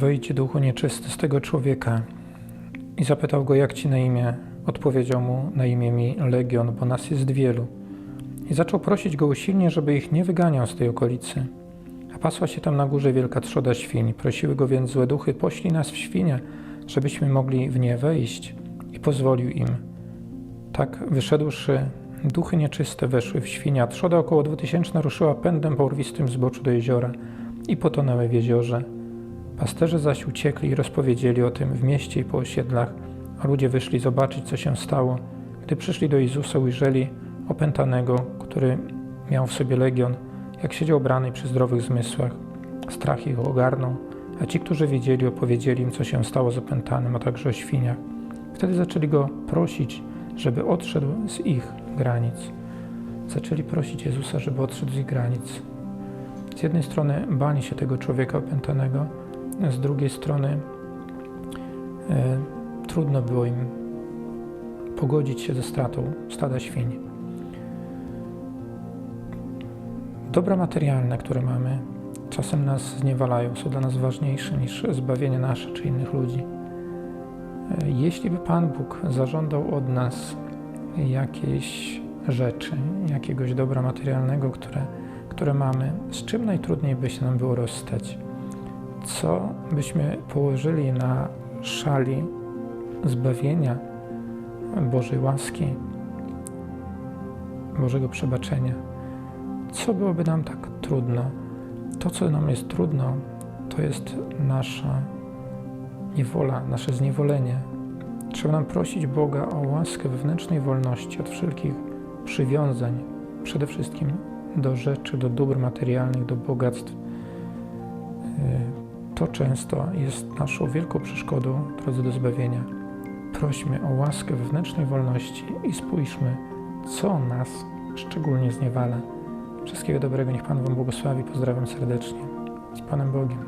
wyjdź duchu nieczysty z tego człowieka. I zapytał go, jak ci na imię? Odpowiedział mu, na imię mi Legion, bo nas jest wielu. I zaczął prosić go usilnie, żeby ich nie wyganiał z tej okolicy. A pasła się tam na górze wielka trzoda świń. Prosiły go więc złe duchy, poślij nas w świnie, żebyśmy mogli w nie wejść. I pozwolił im. Tak wyszedłszy, duchy nieczyste weszły w świnia. Trzoda około dwutysięczna ruszyła pędem po urwistym zboczu do jeziora i potonęły w jeziorze. Pasterze zaś uciekli i rozpowiedzieli o tym w mieście i po osiedlach, a ludzie wyszli zobaczyć, co się stało. Gdy przyszli do Jezusa, ujrzeli opętanego, który miał w sobie legion, jak siedział brany przy zdrowych zmysłach. Strach ich ogarnął, a ci, którzy wiedzieli, opowiedzieli im, co się stało z opętanym, a także o świniach. Wtedy zaczęli go prosić, żeby odszedł z ich granic. Zaczęli prosić Jezusa, żeby odszedł z ich granic. Z jednej strony bali się tego człowieka opętanego, z drugiej strony e, trudno było im pogodzić się ze stratą stada świń. Dobra materialne, które mamy, czasem nas zniewalają, są dla nas ważniejsze niż zbawienie nasze czy innych ludzi. E, Jeśli by Pan Bóg zażądał od nas jakiejś rzeczy, jakiegoś dobra materialnego, które, które mamy, z czym najtrudniej by się nam było rozstać? Co byśmy położyli na szali zbawienia Bożej łaski, Bożego przebaczenia? Co byłoby nam tak trudno? To, co nam jest trudno, to jest nasza niewola, nasze zniewolenie. Trzeba nam prosić Boga o łaskę wewnętrznej wolności od wszelkich przywiązań, przede wszystkim do rzeczy, do dóbr materialnych, do bogactw. To często jest naszą wielką przeszkodą w drodze do zbawienia. Prośmy o łaskę wewnętrznej wolności i spójrzmy, co nas szczególnie zniewala. Wszystkiego dobrego, niech Pan Wam błogosławi. Pozdrawiam serdecznie. Z Panem Bogiem.